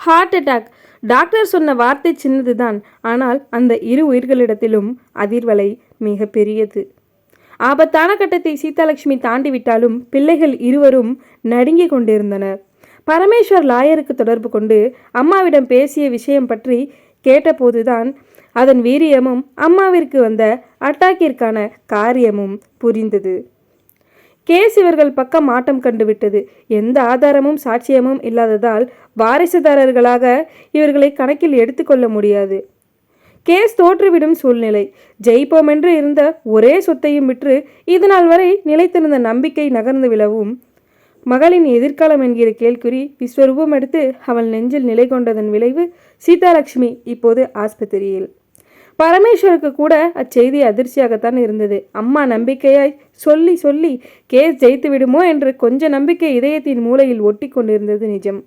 Heart attack doctor சொன்ன வார்த்தை சின்னதுதான். ஆனால் அந்த இரு உயிர்களிடத்திலும் அதிர்வலை மிக பெரியது ஆபத்தான கட்டத்தை சீதாலட்சுமி தாண்டி விட்டாலும் பிள்ளைகள் இருவரும் நடுங்கிக் கொண்டிருந்தனர். பரமேஸ்வர் லாயருக்கு தொடர்பு கொண்டு அம்மாவிடம் பேசிய விஷயம் பற்றி கேட்டபோதுதான் அதன் வீரியமும் அம்மாவிற்கு வந்த அட்டாக்கிற்கான காரியமும் புரிந்தது. கேஸ் இவர்கள் பக்கம் ஆட்டம் கண்டுவிட்டது எந்த ஆதாரமும் சாட்சியமும் இல்லாததால் வாரிசுதாரர்களாக இவர்களை கணக்கில் எடுத்துக்கொள்ள முடியாது. கேஸ் தோற்றுவிடும் சூழ்நிலை. ஜெயிப்போம் என்று இருந்த ஒரே சொத்தையும் விற்று இதுநாள் வரை நிலைத்திருந்த நம்பிக்கை நகர்ந்து விழவும். மகளின் எதிர்காலம் என்கிற கேள்குறி விஸ்வரூபம் எடுத்து அவள் நெஞ்சில் நிலை கொண்டதன் விளைவு சீதாலட்சுமி இப்போது ஆஸ்பத்திரியில். பரமேஸ்வருக்கு கூட அச்செய்தி அதிர்ச்சியாகத்தான் இருந்தது. அம்மா நம்பிக்கையாய் சொல்லி சொல்லி கேஸ் ஜெயித்து விடுமோ? என்று கொஞ்ச நம்பிக்கை இதயத்தின் மூலையில் ஒட்டி கொண்டிருந்தது நிஜம்.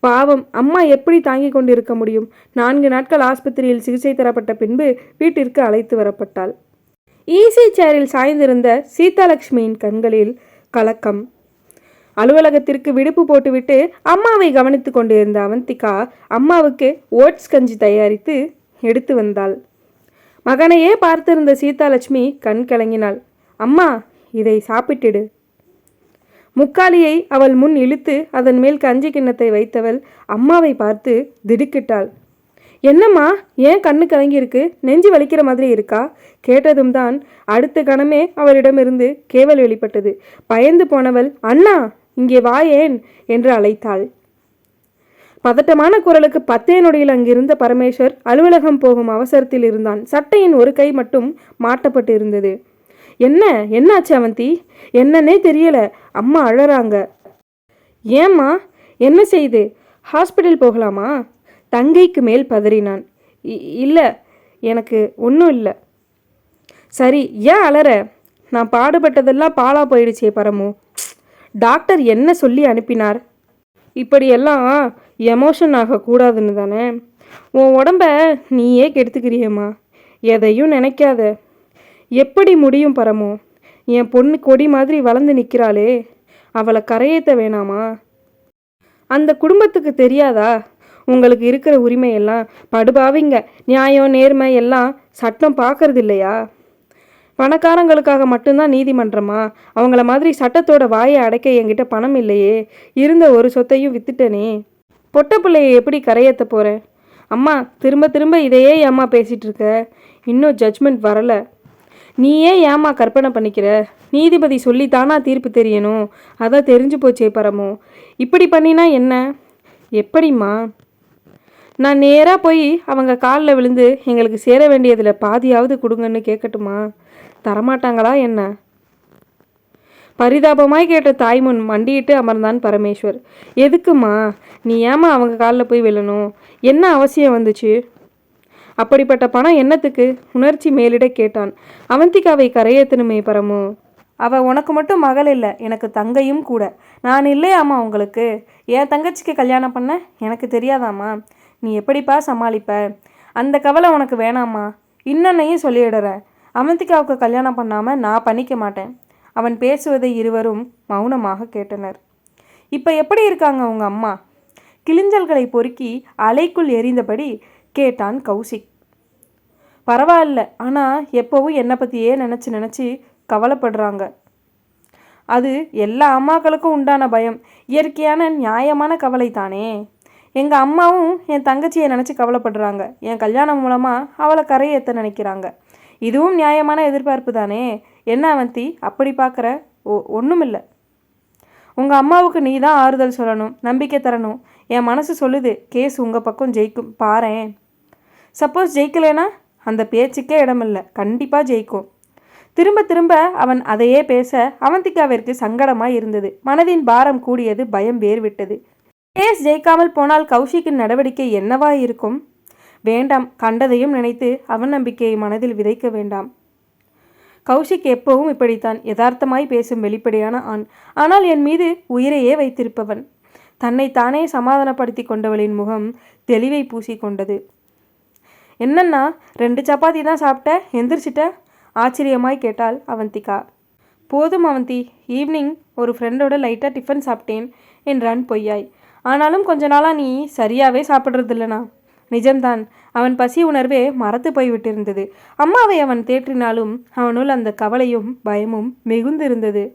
பாவம் அம்மா எப்படி தாங்கிக் கொண்டிருக்க முடியும்? நான்கு நாட்கள் ஆஸ்பத்திரியில் சிகிச்சை தரப்பட்ட பின்பு வீட்டிற்கு அழைத்து வரப்பட்டாள். ஈசி சேரில் சாய்ந்திருந்த சீதாலட்சுமியின் கண்களில் கலக்கம். அலுவலகத்திற்கு விடுப்பு போட்டுவிட்டு அம்மாவை கவனித்து கொண்டிருந்த அவந்திகா அம்மாவுக்கு ஓட்ஸ் கஞ்சி தயாரித்து எடுத்து வந்தாள். மகனையே பார்த்திருந்த சீதாலட்சுமி கண் கலங்கினாள் அம்மா இதை சாப்பிட்டுடு. முக்காலியை அவள் முன் இழுத்து அதன் மேல் கஞ்சி கிண்ணத்தை வைத்தவள் அம்மாவை பார்த்து திடுக்கிட்டாள். என்னம்மா ஏன் கண்ணு கலங்கியிருக்கு நெஞ்சு வலிக்கிற மாதிரி இருக்கா? கேட்டதும் தான் அடுத்த கணமே அவளிடமிருந்து கேவல் வெளிப்பட்டது. பயந்து போனவள் அண்ணா இங்கே வா ஏன்? என்று அழைத்தாள். பதட்டமான குரலுக்கு பத்தே நொடியில் அங்கிருந்த பரமேஸ்வர் அலுவலகம் போகும் அவசரத்தில் இருந்தான். சட்டையின் ஒரு கை மட்டும் மாட்டப்பட்டு இருந்தது. என்ன? என்னாச்சு அவந்தி? என்னன்னே தெரியல. அம்மா அழறாங்க. ஏம்மா? என்ன செய்து? ஹாஸ்பிட்டல் போகலாமா? தங்கைக்கு மேல் பதறினான். இல்லை. எனக்கு ஒன்றும் இல்லை. சரி ஏன் அலற? நான் பாடுபட்டதெல்லாம் பாலா போயிடுச்சே பரமு. டாக்டர் என்ன சொல்லி அனுப்பினார்? இப்படியெல்லாம் எமோஷன் ஆகக்கூடாதுன்னு தானே? உன் உடம்ப நீயே கெடுத்துக்கிறியம்மா. எதையும் நினைக்காத. எப்படி முடியும் பரமோ? என் பொண்ணு கொடி மாதிரி வளர்ந்து நிற்கிறாளே அவளை கரையேற்ற வேணாமா? அந்த குடும்பத்துக்கு தெரியாதா? உங்களுக்கு இருக்கிற உரிமையெல்லாம் படுபாவிங்க. நியாயம் நேர்மை எல்லாம் சட்டம் பார்க்கறது இல்லையா பணக்காரங்களுக்காக மட்டும்தான் நீதிமன்றமா? அவங்கள மாதிரி சட்டத்தோட வாயை அடைக்க என்கிட்ட பணம் இல்லையே. இருந்த ஒரு சொத்தையும் வித்துட்டனே. பொட்ட பிள்ளையை எப்படி கரையேற்ற போகிறேன் அம்மா திரும்ப திரும்ப இதையே ஏம்மா பேசிகிட்டு இருக்க இன்னும் ஜட்ஜ்மெண்ட் வரலை. நீ ஏன் ஏம்மா கற்பனை பண்ணிக்கிற? நீதிபதி சொல்லித்தானா தீர்ப்பு தெரியணும். அதான் தெரிஞ்சு போச்சே பரமோ. இப்படி பண்ணினா என்ன? எப்படிம்மா? நான் நேராக போய் அவங்க காலில் விழுந்து எங்களுக்கு சேர வேண்டியதில் பாதியாவது கொடுங்கன்னு கேட்கட்டுமா தரமாட்டாங்களா என்ன? பரிதாபமாய் கேட்ட தாய்முன் மண்டியிட்டு அமர்ந்தான் பரமேஸ்வர். எதுக்குமா நீ ஏமா அவங்க காலில் போய் விழணும்? என்ன அவசியம் வந்துச்சு? அப்படிப்பட்ட பணம் என்னத்துக்கு? உணர்ச்சி மேலிட கேட்டான். அவந்திகாவை கரையேத்தனுமே பரமு. அவ உனக்கு மட்டும் மகள் இல்லை எனக்கு தங்கையும் கூட. நான் இல்லையாம்மா உங்களுக்கு? என் தங்கச்சிக்கு கல்யாணம் பண்ண? எனக்கு தெரியாதாம்மா. நீ எப்படிப்பா சமாளிப்ப? அந்த கவலை உனக்கு வேணாம்மா. இன்னொன்னையும் சொல்லிடுறேன் அவந்திகாவுக்கு கல்யாணம் பண்ணாமல் நான் பண்ணிக்க மாட்டேன். அவன் பேசுவதை இருவரும் மௌனமாக கேட்டனர். இப்போ எப்படி இருக்காங்க உங்க அம்மா? கிளிஞ்சல்களை பொறுக்கி அலைக்குள் எரிந்தபடி கேட்டான் கௌசிக். பரவாயில்ல ஆனால் எப்போவும் என்னை பற்றியே நினச்சி நினச்சி கவலைப்படுறாங்க. அது எல்லா அம்மாக்களுக்கும் உண்டான பயம். இயற்கையான நியாயமான கவலை தானே. எங்கள் அம்மாவும் என் தங்கச்சியை நினச்சி கவலைப்படுறாங்க. என் கல்யாணம் மூலமாக அவளை கரையேற்ற நினைக்கிறாங்க. இதுவும் நியாயமான எதிர்பார்ப்பு தானே? என்ன அவந்தி? அப்படி பார்க்குற? ஓ ஒன்றுமில்லை உங்கள் அம்மாவுக்கு நீ தான் ஆறுதல் சொல்லணும் நம்பிக்கை தரணும். என் மனசு சொல்லுது கேஸ் உங்கள் பக்கம் ஜெயிக்கும் பாரேன். சப்போஸ் ஜெயிக்கலைன்னா அந்த பேச்சுக்கே இடமில்லை கண்டிப்பாக ஜெயிக்கும். திரும்ப திரும்ப அவன் அதையே பேச அவந்திகாவிற்கு சங்கடமாய் இருந்தது. மனதின் பாரம் கூடியது பயம் வேர்விட்டது. கேஸ் ஜெயிக்காமல் போனால் கௌஷிக்கின் நடவடிக்கை என்னவா இருக்கும் வேண்டாம் கண்டதையும் நினைத்து அவநம்பிக்கையை மனதில் விதைக்க வேண்டாம். கௌஷிக் எப்பவும் இப்படித்தான் யதார்த்தமாய் பேசும் வெளிப்படையான ஆண். ஆனால் என் மீது உயிரையே வைத்திருப்பவன். தன்னை தானே சமாதானப்படுத்தி கொண்டவளின் முகம் தெளிவை பூசிக்கொண்டது என்னன்னா ரெண்டு சப்பாத்தி தான் சாப்பிட்ட? எந்திரிச்சிட்ட? ஆச்சரியமாய் கேட்டாள் அவந்திகா. போதும் அவந்தி ஈவினிங் ஒரு ஃப்ரெண்டோட லைட்டாக டிஃபன் சாப்பிட்டேன் என்றான் பொய்யாய். ஆனாலும் கொஞ்ச நாளாக நீ சரியாகவே சாப்பிட்றதில்லண்ணா. நிஜம்தான். அவன் பசி உணர்வே மறத்து போய்விட்டிருந்தது. அம்மாவை அவன் தேற்றினாலும் அவனுள் அந்த கவலையும் பயமும் மிகுந்திருந்தது.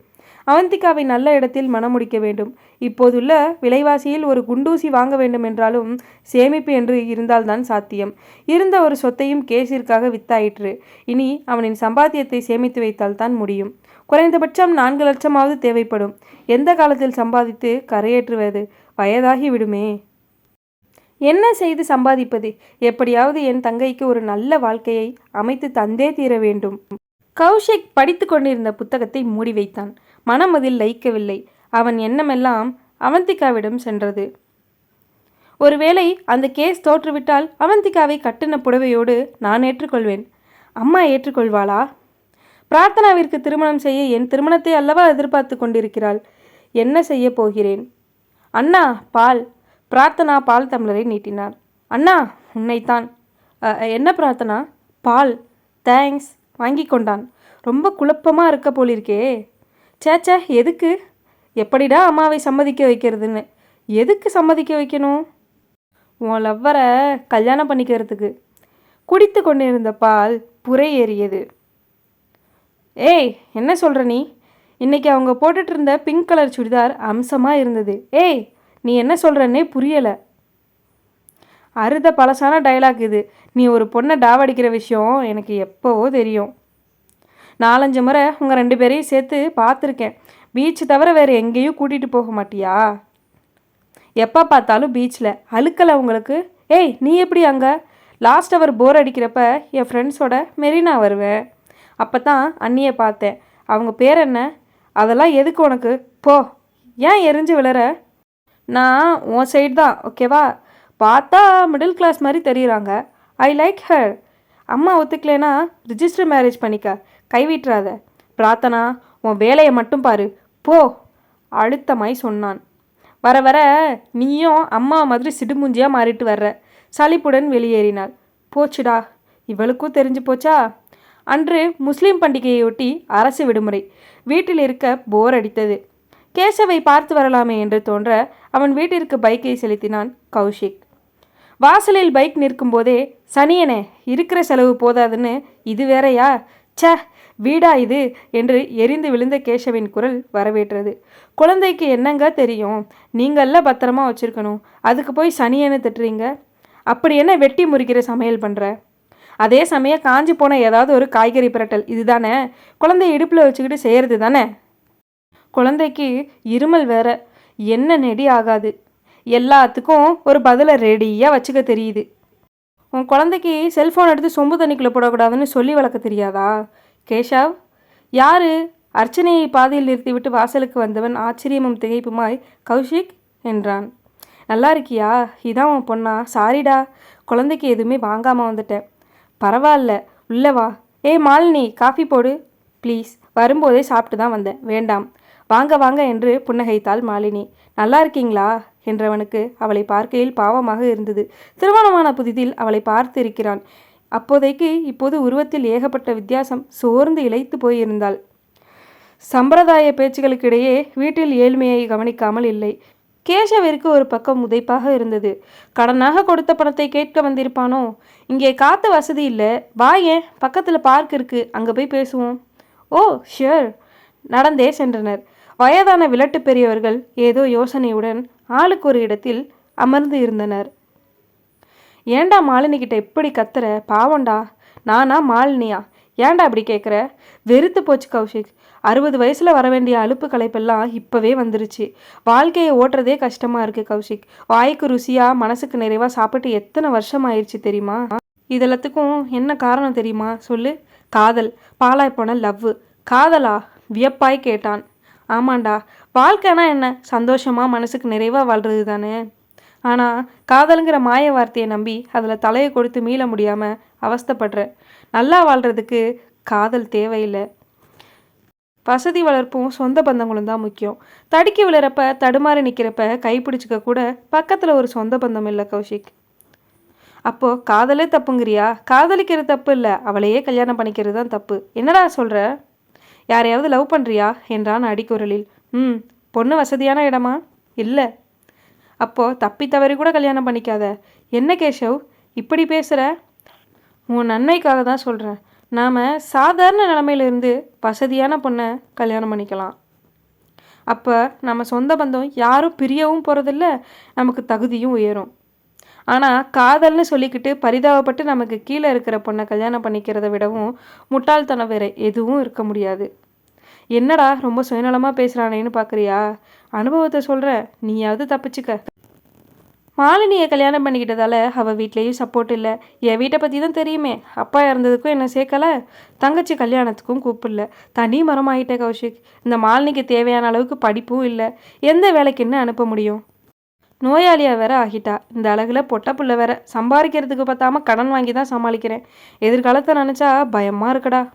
அவந்திகாவை நல்ல இடத்தில் மனமுடிக்க வேண்டும். இப்போதுள்ள விலைவாசியில் ஒரு குண்டூசி வாங்க வேண்டும் என்றாலும் சேமிப்பு என்று இருந்தால்தான் சாத்தியம். இருந்த ஒரு சொத்தையும் கேசிற்காக வித்தாயிற்று. இனி அவனின் சம்பாத்தியத்தை சேமித்து வைத்தால்தான் முடியும். குறைந்தபட்சம் நான்கு லட்சமாவது தேவைப்படும். எந்த காலத்தில் சம்பாதித்து கரையேற்றுவது? வயதாகி விடுமே. என்ன செய்து சம்பாதிப்பது? எப்படியாவது என் தங்கைக்கு ஒரு நல்ல வாழ்க்கையை அமைத்து தந்தே தீர வேண்டும். கௌஷிக் படித்து கொண்டிருந்த புத்தகத்தை மூடி வைத்தான். மனம் அதில் லயிக்கவில்லை. அவன் எண்ணமெல்லாம் அவந்திகாவிடம் சென்றது. ஒருவேளை அந்த கேஸ் தோற்றுவிட்டால் அவந்திகாவை கட்டின புடவையோடு நான் ஏற்றுக்கொள்வேன். அம்மா ஏற்றுக்கொள்வாளா? பிரார்த்தனாவிற்கு திருமணம் செய்ய என் திருமணத்தை அல்லவா எதிர்பார்த்து கொண்டிருக்கிறாள். என்ன செய்ய போகிறேன்? அண்ணா பால். பிரார்த்தனா பால் தமிழரை நீட்டினார். அண்ணா உன்னைத்தான். என்ன பிரார்த்தனா? பால். தேங்க்ஸ். வாங்கி கொண்டான். ரொம்ப குழப்பமாக இருக்க போலிருக்கே. சேச்சே எதுக்கு? எப்படிடா அம்மாவை சம்மதிக்க வைக்கிறதுன்னு. எதுக்கு சம்மதிக்க வைக்கணும்? உன் லவ்வரை கல்யாணம் பண்ணிக்கிறதுக்கு. குடித்து கொண்டிருந்த பால் புரை ஏறியது. ஏய் என்ன சொல்கிற நீ? இன்றைக்கி அவங்க போட்டுட்டு இருந்த பிங்க் கலர் சுடிதார் அம்சமாக இருந்தது. ஏய் நீ என்ன சொல்கிறன்னே புரியலை. அறுத பழசான டயலாக் இது. நீ ஒரு பொண்ணை டாவடிக்கிற விஷயம் எனக்கு எப்போவோ தெரியும். நாலஞ்சு முறை உங்கள் ரெண்டு பேரையும் சேர்த்து பார்த்துருக்கேன். பீச் தவிர வேறு எங்கேயும் கூட்டிகிட்டு போக மாட்டியா? எப்போ பார்த்தாலும் பீச்சில் அழுக்கலை உங்களுக்கு? ஏய் நீ எப்படி அங்கே? லாஸ்ட் அவர் போர் அடிக்கிறப்ப என் ஃப்ரெண்ட்ஸோட மெரினா வருவேன். அப்போ தான் அண்ணியை பார்த்தேன். அவங்க பேர் என்ன? அதெல்லாம் எதுக்கு உனக்கு? போ. ஏன் எரிஞ்சு விழற? நான் உன் சைடு தான் ஓகேவா பார்த்தா மிடில் கிளாஸ் மாதிரி தெரியுறாங்க. ஐ லைக் ஹர் அம்மா ஒத்துக்கலைன்னா ரிஜிஸ்டர் மேரேஜ் பண்ணிக்க. கைவிட்டுறாத பிரார்த்தனா உன் வேலையை மட்டும் பாரு. போ அழுத்தமாய் சொன்னான். வர வர நீயும் அம்மா மாதிரி சிடுமூஞ்சியாக மாறிட்டு வர்ற. சளிப்புடன் வெளியேறினாள். போச்சுடா. இவளுக்கும் தெரிஞ்சு போச்சா? அன்று முஸ்லீம் பண்டிகையொட்டி அரசு விடுமுறை. வீட்டில் இருக்க போர் அடித்தது. கேசவை பார்த்து வரலாமே என்று தோன்ற அவன் வீட்டிற்கு பைக்கை செலுத்தினான் கௌஷிக். வாசலில் பைக் நிற்கும்போதே சனியனே இருக்கிற செலவு போதாதுன்னு இது வேறயா? ச வீடா இது என்று எரிந்து விழுந்த கேசவின் குரல் வரவேற்றது. குழந்தைக்கு என்னங்க தெரியும்? நீங்களெல்லாம் பத்திரமா வச்சிருக்கணும். அதுக்கு போய் சனியனை திட்டுறீங்க? அப்படி என்ன வெட்டி முறிக்கிற சமையல் பண்ணுற அதே சமயம் காஞ்சி போன ஏதாவது ஒரு காய்கறி பிரட்டல் இதுதானே? குழந்தைய இடுப்பில் வச்சுக்கிட்டு செய்கிறது தானே? குழந்தைக்கு இருமல் வேற. என்ன நெடி ஆகாது. எல்லாத்துக்கும் ஒரு பதிலை ரெடியாக வச்சுக்க தெரியுது. உன் குழந்தைக்கு செல்ஃபோன் எடுத்து சொம்பு தண்ணிக்குள்ளே போடக்கூடாதுன்னு சொல்லி வளர்க்க தெரியாதா? கேஷவ் யார்? அர்ச்சனையை பாதையில் நிறுத்திவிட்டு வாசலுக்கு வந்தவன் ஆச்சரியமும் திகைப்புமாய் கௌஷிக் என்றான். நல்லா இருக்கியா? இதான் உன் பொண்ணா? சாரிடா. குழந்தைக்கு எதுவுமே வாங்காமல் வந்துட்டேன். பரவாயில்ல. உள்ளே வா. ஏய் மாலினி காஃபி போடு. ப்ளீஸ். வரும்போதே சாப்பிட்டு தான் வந்தேன். வேண்டாம். வாங்க வாங்க என்று புன்னகைத்தாள் மாலினி. நல்லா இருக்கீங்களா? என்றவனுக்கு அவளை பார்க்கையில் பாவமாக இருந்தது. திருமணமான புதிதில் அவளை பார்த்து இருக்கிறான் அப்போதைக்கு இப்போது உருவத்தில் ஏகப்பட்ட வித்தியாசம் சோர்ந்து இழைத்து போயிருந்தாள். சம்பிரதாய பேச்சுகளுக்கிடையே வீட்டில் ஏழ்மையை கவனிக்காமல் இல்லை. கேசவிற்கு ஒரு பக்கம் உதைப்பாக இருந்தது. கடனாக கொடுத்த பணத்தை கேட்க வந்திருப்பானோ? இங்கே காத்து வசதி இல்லை. வா ஏன்? பக்கத்தில் பார்க் இருக்கு. அங்கே போய் பேசுவோம். ஓ ஷியர் நடந்தே சென்றனர். வயதான விளட்டு பெரியவர்கள் ஏதோ யோசனையுடன் ஆளுக்கு ஒரு இடத்தில் அமர்ந்து இருந்தனர். ஏண்டா மாலினி கிட்ட இப்படி கத்துற? பாவம்டா. நானா மாலினியா? ஏன்டா அப்படி கேட்குற வெறுத்து போச்சு கௌஷிக். அறுபது வயசில் வர வேண்டிய அலுப்பு களைப்பெல்லாம் இப்போவே வந்துருச்சு. வாழ்க்கையை ஓட்டுறதே கஷ்டமாக இருக்குது கௌஷிக். வாய்க்கு ருசியாக மனசுக்கு நிறைவாக சாப்பிட்டு எத்தனை வருஷம் ஆயிடுச்சு தெரியுமா? இதெல்லாத்துக்கும் என்ன காரணம் தெரியுமா? சொல்லு. காதல். பாலாய் போன லவ்வு காதலா? வியப்பாய் கேட்டான். ஆமாண்டா. வாழ்க்கைனா என்ன? சந்தோஷமாக மனசுக்கு நிறைவாக வாழ்கிறது தானே. ஆனால் காதலுங்கிற மாய வார்த்தையை நம்பி அதில் தலையை கொடுத்து மீள முடியாமல் அவஸ்தைப்படுறேன் நல்லா வாழ்கிறதுக்கு காதல் தேவையில்லை. வசதி வளர்ப்பும் சொந்த பந்தங்களும் தான் முக்கியம். தடுக்கி விழுறப்ப தடுமாறி நிற்கிறப்ப கைப்பிடிச்சிக்க கூட பக்கத்தில் ஒரு சொந்த பந்தம் இல்லை கௌஷிக். அப்போது காதலே தப்புங்கிறியா? காதலிக்கிற தப்பு இல்லை அவளையே கல்யாணம் பண்ணிக்கிறது தான் தப்பு. என்னடா சொல்கிற யாரையாவது லவ் பண்ணுறியா என்றான் அடிக்குரலில். ம் பொண்ணு வசதியான இடமா? இல்லை. அப்போது தப்பி தவறி கூட கல்யாணம் பண்ணிக்காத. என்ன கேஷவ் இப்படி பேசுகிற உன் நன்மைக்காக தான் சொல்கிறேன் நாம் சாதாரண நிலமையிலிருந்து வசதியான பொண்ணை கல்யாணம் பண்ணிக்கலாம். அப்போ நம்ம சொந்த பந்தம் யாரும் பிரியவும் போகிறதில்ல நமக்கு தகுதியும் உயரும். ஆனால் காதல்னு சொல்லிக்கிட்டு பரிதாபப்பட்டு நமக்கு கீழே இருக்கிற பொண்ணை கல்யாணம் பண்ணிக்கிறத விடவும் முட்டாள்தனம் வேற எதுவும் இருக்க முடியாது. என்னடா ரொம்ப சுயநலமாக பேசுகிறானேன்னு பார்க்குறியா அனுபவத்தை சொல்கிறேன் நீயாவது தப்பிச்சுக்க. மாலினியை கல்யாணம் பண்ணிக்கிட்டதால அவள் வீட்லேயும் சப்போர்ட் இல்லை. என் வீட்டை பற்றி தான் தெரியுமே. அப்பா இறந்ததுக்கும் என்னை சேர்க்கல? தங்கச்சி கல்யாணத்துக்கும் கூப்பிடல. தனி மரம் கௌஷிக். இந்த மாலினிக்கு தேவையான அளவுக்கு படிப்பும் இல்லை. எந்த வேலைக்கு என்ன அனுப்ப முடியும்? நோயாளியாக வேற ஆகிட்டா. இந்த அழகில் பொட்டப்புள்ள வேற. சம்பாதிக்கிறதுக்கு பார்த்தாம கடன் வாங்கி தான் சமாளிக்கிறேன். எதிர்காலத்தை நினச்சா பயமாக இருக்குடா.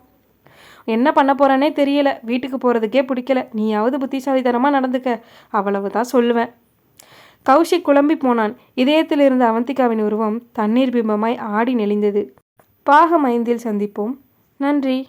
என்ன பண்ண போகிறேனே தெரியல. வீட்டுக்கு போகிறதுக்கே பிடிக்கல. நீயாவது புத்திசாலித்தனமாக நடந்துக்க. அவ்வளவு தான் சொல்லுவேன். கௌஷிக் குழம்பி போனான். இதயத்தில் இருந்த அவந்திகாவின் உருவம் தண்ணீர் பிம்பமாய் ஆடி நெளிந்தது. பாகம் ஐந்தில் சந்திப்போம். நன்றி.